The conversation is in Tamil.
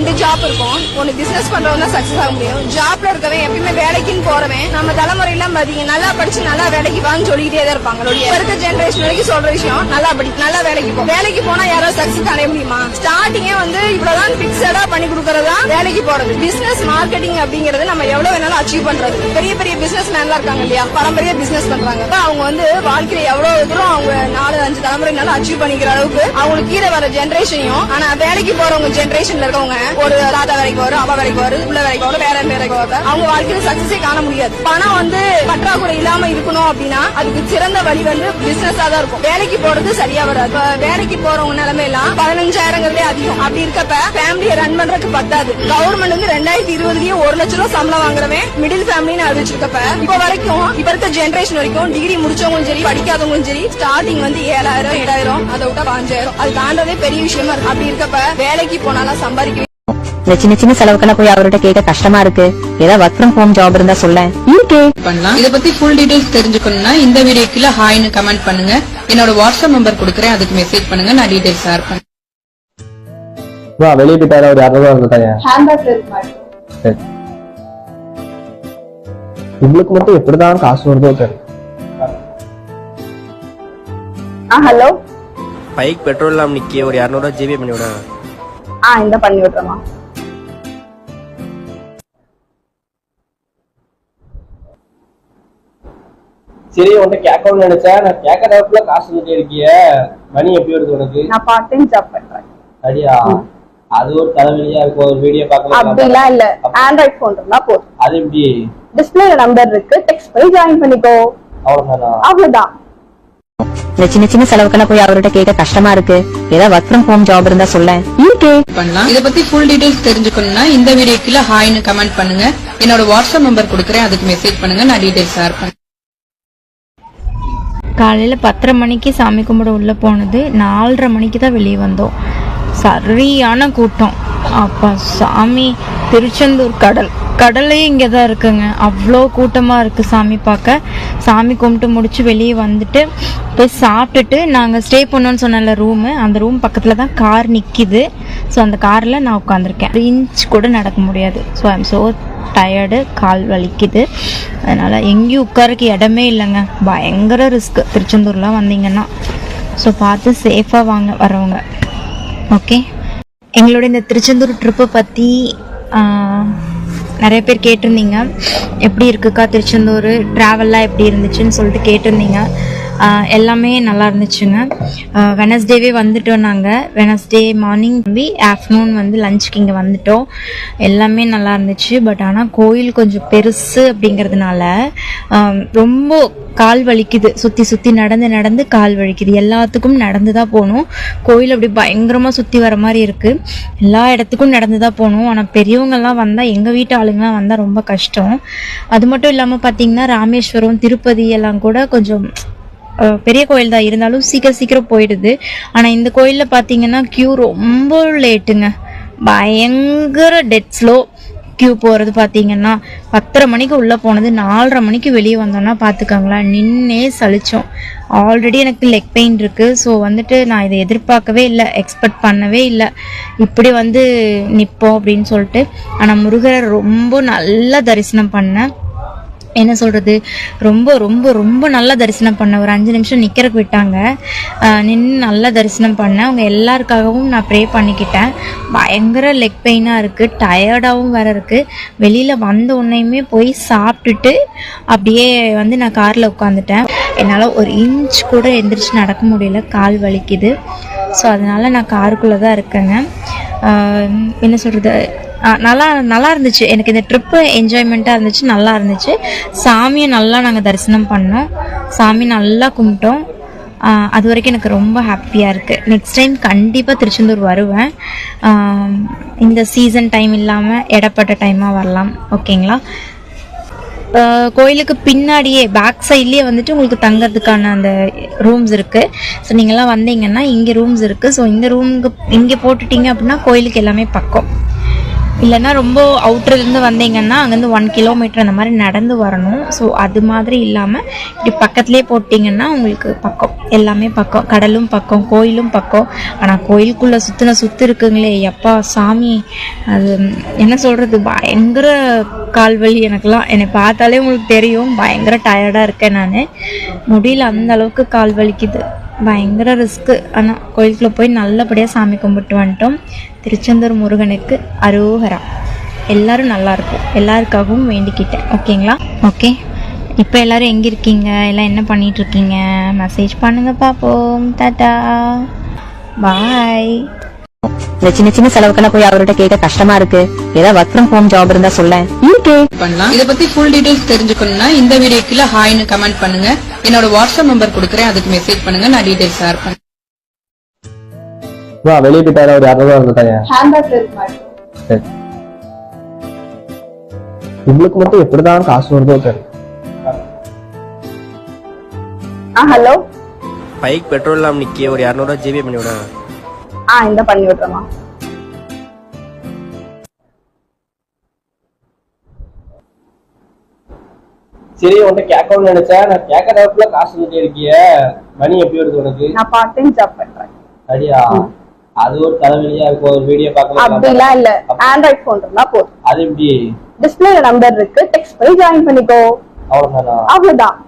ரெண்டு ஜாப் இருக்கும். ஒன்னு பிசினஸ் பண்றவங்க தான் சக்சஸ் ஆக முடியும். ஜாப்ல இருக்கவன் எப்பயுமே வேலைக்குன்னு போறவன். நம்ம தலைமுறையில பாத்தீங்க நல்லா படிச்சு நல்லா வேலைக்கு வாங்க சொல்லிக்கிட்டே தான் இருப்பாங்க. இப்ப இருக்க ஜெனரேஷன் வரைக்கும் சொல்ற விஷயம் நல்லா படி நல்லா வேலைக்கு போ. வேலைக்கு போனா யாரோ சக்சஸ் அடைய முடியுமா? ஸ்டார்டிங்கே வந்து இவ்வளவுதான் பிக்சடா பண்ணி கொடுக்கறதா? வேலைக்கு போறது. பிசினஸ் மார்க்கெட்டிங் அப்படிங்கறது நம்ம எவ்வளவு வேணாலும் அச்சீவ் பண்றது. பெரிய பெரிய பிசினஸ் மேன்லாம் இருக்காங்க இல்லையா? பரம்பரிய பிசினஸ் பண்றாங்க. அவங்க வந்து வாழ்க்கையில எவ்வளவு தூரம் அவங்க நாலு அஞ்சு தலைமுறைனால அச்சீவ் பண்ணிக்கிற அளவுக்கு அவங்களுக்கு கீழே வர ஜென்ரேஷனையும் ஆனா வேலைக்கு போறவங்க ஜென்ரேஷன்ல இருக்கவங்க ஒரு தாத்தா வேலைக்கு வரும் அவ வேலைக்கு வரும் உள்ள வேலைக்கு வரும் வேற வேலைக்கு வரும். அவங்க வாழ்க்கையில சக்சஸே காண முடியாது. பணம் வந்து பற்றாக்குறை இல்லாம இருக்கணும் அப்படின்னா அதுக்கு சிறந்த வழி வந்து பிசினஸா தான் இருக்கும். வேலைக்கு போறது சரியா வராது. வேலைக்கு போறவங்க நிலைமை எல்லாம் பதினஞ்சாயிரங்கிறதே அதிகம். அப்படி இருக்கப்ப ஃபேமிலியை ரன் பண்றதுக்கு பத்தாது. கவர்மெண்ட் வந்து ரெண்டாயிரத்தி இருபதுலயே ஒரு லட்ச ரூபா சம்பளம் வாங்குறவன் மிடில் ஃபேமிலின்னு அறிவிச்சிருக்கப்ப இப்ப வரைக்கும் இப்ப இருக்க ஜென்ரேஷன் வரைக்கும் டிகிரி முடிச்சவங்களும் சரி படிக்காதவங்களும் சரி ஸ்டார்டிங் வந்து ஏழாயிரம் எட்டாயிரம் அதை விட்டா பாஞ்சாயிரம். அது தாண்டதே பெரிய விஷயமா இருக்கு. அப்படி இருக்கப்ப வேலைக்கு போனாலும் சம்பாதிக்க இந்த சின்ன சின்ன செலவுக்கெல்லாம் போய் அவர்கிட்ட கேட்க கஷ்டமா இருக்கு. ஏதாவது ஒர்க் ஃப்ரம் ஹோம் ஜாப் இருந்தா சொல்ல இருக்கே. பண்ணலாம். இத பத்தி ஃபுல் டீடைல்ஸ் தெரிஞ்சுக்கணும்னா இந்த வீடியோ கீழே ஹாய்னு கமெண்ட் பண்ணுங்க. என்னோட வாட்ஸ்அப் நம்பர் கொடுக்குறேன். அதுக்கு மெசேஜ் பண்ணுங்க. நான் டீடைல்ஸ் ஷேர் பண்ணேன் வா வெளியே போயிட்டாரு ஒரு இரநூறுவா இருந்துட்டாங்க ஹேண்ட்பேக்ல இருக்கு சரி. இவளுக்கு மட்டும் எப்படிதான் காசு வருதோ தெரியல. ஆ ஹலோ. பைக் பெட்ரோல் இல்லாம நிக்கி ஒரு இரநூறுவா ஜிபே பண்ணி விட ஆ இந்த பண்ணி விட்டுறமா சரி உன்கிட்ட கேட்கணும்னு நினைச்சேன். நான் கேட்கறதுக்குள்ள காசு வந்துட்டே இருக்கிய. மணி எப்படி வருது உனக்கு? நான் பார்ட் டைம் ஜாப் பண்றேன். அடியா அது ஒரு தலைவலியா இருக்கும் ஒரு வீடியோ பார்க்கலாம் அப்படிலாம் இல்ல. ஆண்ட்ராய்ட் போன் இருந்தா போதும். அது எப்படி? டிஸ்பிளேல நம்பர் இருக்கு. டெக்ஸ்ட் பண்ணி ஜாயின் பண்ணிக்கோ. அவ்வளவுதானா? அவ்வளவுதான். இந்த சின்ன சின்ன செலவுக்கெல்லாம் போய் அவர்கிட்ட கேட்க கஷ்டமா இருக்கு. ஏதாவது ஒர்க் ஃப்ரம் ஹோம் ஜாப் இருந்தா சொல்ல இருக்கே. பண்ணலாம். இத பத்தி ஃபுல் டீடைல்ஸ் தெரிஞ்சுக்கணும்னா இந்த வீடியோ கீழே ஹாய்னு கமெண்ட் பண்ணுங்க. என்னோட வாட்ஸ்அப் நம்பர் கொடுக்குறேன். அதுக்கு மெசேஜ் பண்ணுங்க. நான் டீடைல்ஸ் ஷேர் பண்ணேன் காலையில் பத்தரை மணிக்கு சாமி கும்பிட உள்ளே போனது நாலரை மணிக்கு தான் வெளியே வந்தோம். சரியான கூட்டம். அப்போ சாமி திருச்செந்தூர் கடல். கடலே இங்கே தான் இருக்குங்க. அவ்வளோ கூட்டமாக இருக்குது சாமி பார்க்க. சாமி கும்பிட்டு முடிச்சு வெளியே வந்துட்டு போய் சாப்பிட்டுட்டு நாங்கள் ஸ்டே பண்ணோன்னு சொன்னல ரூமு அந்த ரூம் பக்கத்தில் தான் கார் நிற்கிது ஸோ அந்த காரில் நான் உட்காந்துருக்கேன் இன்ச் கூட நடக்க முடியாது. ஸோ ஐம் ஸோ டயர்டு கால் வலிக்குது. அதனால் எங்கேயும் உட்காரக்கு இடமே இல்லைங்க. பயங்கர ரிஸ்க்கு திருச்செந்தூர்லாம் வந்தீங்கன்னா. ஸோ பார்த்து சேஃபாக வாங்க வரவங்க ஓகே எங்களோட இந்த திருச்செந்தூர் ட்ரிப்பை பற்றி நிறைய பேர் கேட்டிருந்தீங்க. எப்படி இருக்குக்கா திருச்செந்தூர்? ட்ராவல்லாம் எப்படி இருந்துச்சுன்னு சொல்லிட்டு கேட்டிருந்தீங்க. எல்லாமே நல்லா இருந்துச்சுங்க. வெனஸ்டேவே வந்துட்டோம் நாங்கள் வெனஸ்டே மார்னிங் தம்பி ஆஃப்டர்நூன் வந்து லஞ்சுக்கு இங்கே வந்துட்டோம். எல்லாமே நல்லா இருந்துச்சு. பட் ஆனால் கோயில் கொஞ்சம் பெருசு அப்படிங்கிறதுனால ரொம்ப கால் வலிக்குது. சுற்றி சுற்றி நடந்து நடந்து கால் வலிக்குது. எல்லாத்துக்கும் நடந்து தான் போகணும். கோயில் அப்படி பயங்கரமாக சுற்றி வர மாதிரி இருக்குது எல்லா இடத்துக்கும் நடந்து தான் போகணும். ஆனால் பெரியவங்கெல்லாம் வந்தால் எங்கள் வீட்டு ஆளுங்கெல்லாம் வந்தால் ரொம்ப கஷ்டம். அது மட்டும் இல்லாமல் பார்த்தீங்கன்னா ராமேஸ்வரம் திருப்பதி எல்லாம் கூட கொஞ்சம் பெரிய கோயில் தான் இருந்தாலும் சீக்கிரம் சீக்கிரம் போயிடுது. ஆனால் இந்த கோயிலில் பார்த்தீங்கன்னா க்யூ ரொம்ப லேட்டுங்க. பயங்கர டெட் ஸ்லோ க்யூ போகிறது பார்த்தீங்கன்னா பத்தரை மணிக்கு உள்ளே போனது நாலரை மணிக்கு வெளியே வந்தோன்னா பார்த்துக்கோங்களேன் நின்னே சலிச்சோம். ஆல்ரெடி எனக்கு லெக் பெயின் இருக்குது ஸோ வந்துட்டு நான் இதை எதிர்பார்க்கவே இல்லை எக்ஸ்பெக்ட் பண்ணவே இல்லை. இப்படி வந்து நிற்போம் அப்படின்னு சொல்லிட்டு ஆனால் முருகரை ரொம்ப நல்லா தரிசனம் பண்ணேன். என்ன சொல்கிறது ரொம்ப ரொம்ப ரொம்ப நல்லா தரிசனம் பண்ணேன் ஒரு அஞ்சு நிமிஷம் நிற்கிறக்கு விட்டாங்க. நின்று நல்லா தரிசனம் பண்ணேன். அவங்க எல்லாருக்காகவும் நான் ப்ரே பண்ணிக்கிட்டேன். பயங்கர லெக் பெயினாக இருக்குது டயர்டாகவும் வேறு இருக்குது வெளியில் வந்த உடனேயுமே போய் சாப்பிட்டுட்டு அப்படியே வந்து நான் காரில் உட்காந்துட்டேன் என்னால் ஒரு இன்ச் கூட எந்திரிச்சு நடக்க முடியல. கால் வலிக்குது. ஸோ அதனால் நான் காருக்குள்ளே தான் இருக்கேங்க என்ன சொல்கிறது நல்லா நல்லா இருந்துச்சு எனக்கு இந்த ட்ரிப்பு என்ஜாய்மெண்ட்டாக இருந்துச்சு நல்லா இருந்துச்சு சாமியை நல்லா நாங்கள் தரிசனம் பண்ணோம். சாமி நல்லா கும்பிட்டோம். அது வரைக்கும் எனக்கு ரொம்ப ஹாப்பியாக இருக்குது நெக்ஸ்ட் டைம் கண்டிப்பாக திருச்செந்தூர் வருவேன். இந்த சீசன் டைம் இல்லாமல் இடப்பட்ட டைமாக வரலாம். ஓகேங்களா? கோயிலுக்கு பின்னாடியே பேக் சைட்லேயே வந்துட்டு உங்களுக்கு தங்கறதுக்கான அந்த ரூம்ஸ் இருக்குது ஸோ நீங்கள்லாம் வந்தீங்கன்னா இங்கே ரூம்ஸ் இருக்குது ஸோ இந்த ரூமுக்கு இங்கே போட்டுட்டீங்க அப்படின்னா கோயிலுக்கு எல்லாமே பக்கம். இல்லைன்னா ரொம்ப அவுட்டர்லேருந்து வந்தீங்கன்னா அங்கேருந்து ஒன் கிலோமீட்டர் அந்த மாதிரி நடந்து வரணும். ஸோ அது மாதிரி இல்லாமல் இப்படி பக்கத்துலேயே போட்டிங்கன்னா உங்களுக்கு பக்கம். எல்லாமே பக்கம். கடலும் பக்கம் கோயிலும் பக்கம். ஆனால் கோயிலுக்குள்ளே சுற்றின சுற்று இருக்குங்களே. எப்பா சாமி. அது என்ன சொல்கிறது பயங்கர கால்வலி எனக்கெல்லாம். என்னை பார்த்தாலே உங்களுக்கு தெரியும். பயங்கர டயர்டாக இருக்கேன் நான். முடியல அந்த அளவுக்கு கால் வலிக்குது. பயங்கர ரிஸ்க்கு ஆனால் கோயிலுக்குள்ளே போய் நல்லபடியாக சாமி கும்பிட்டு வந்துட்டோம். திருச்செந்தூர் முருகனுக்கு அரோகரா. எல்லோரும் நல்லாயிருக்கும் எல்லாருக்காகவும் வேண்டிக்கிட்டேன். ஓகேங்களா? ஓகே. இப்போ எல்லோரும் எங்கே இருக்கீங்க? எல்லாம் என்ன பண்ணிகிட்ருக்கீங்க மெசேஜ் பண்ணுங்கள் பார்ப்போம் டாட்டா பாய் இந்த சின்ன சின்ன செலவுக்கெல்லாம் போய் அவர்கிட்ட கேட்க கஷ்டமா இருக்கு. ஏதாவது ஒர்க் ஃப்ரம் ஹோம் ஜாப் இருந்தா சொல்ல இருக்கே பண்ணலாம். இத பத்தி ஃபுல் டீடைல்ஸ் தெரிஞ்சுக்கணும்னா இந்த வீடியோக்குள்ள ஹாய்னு கமெண்ட் பண்ணுங்க. என்னோட வாட்ஸ்அப் நம்பர் கொடுக்குறேன். அதுக்கு மெசேஜ் பண்ணுங்க. நான் டீடைல்ஸ் ஷேர் பண்ணேன் வா வெளியே போயிட்டாரா ஒரு ஹேண்ட்பேக்ல இருக்கு மேடம் சரி. இவளுக்கு மட்டும் எப்படிதான் காசு வருதோ தெரியல. ஆ ஹலோ பைக் பெட்ரோல் இல்லாம நிக்க ஒரு இரநூறுவா ஜிபே பண்ணி விட. ஆ இந்த பண்ணி விடுறேம்மா சரி உன்கிட்ட கேட்கணும்னு நினைச்சேன். நான் கேட்கறதுக்குள்ள காசு வந்துட்டே இருக்கிய மணி எப்படி வருது உனக்கு? நான் பார்ட் டைம் ஜாப் பண்றேன். அடியா அது ஒரு தலைவலியா இருக்கும். ஒரு வீடியோ பார்க்கலாம் அப்படிலாம் இல்ல. ஆண்ட்ராய்ட் போன் இருந்தா போதும். அது எப்படி? டிஸ்பிளேல நம்பர் இருக்கு. டெக்ஸ்ட் பண்ணி ஜாயின் பண்ணிக்கோ. அவ்வளவுதானா? அவ்வளவுதான்.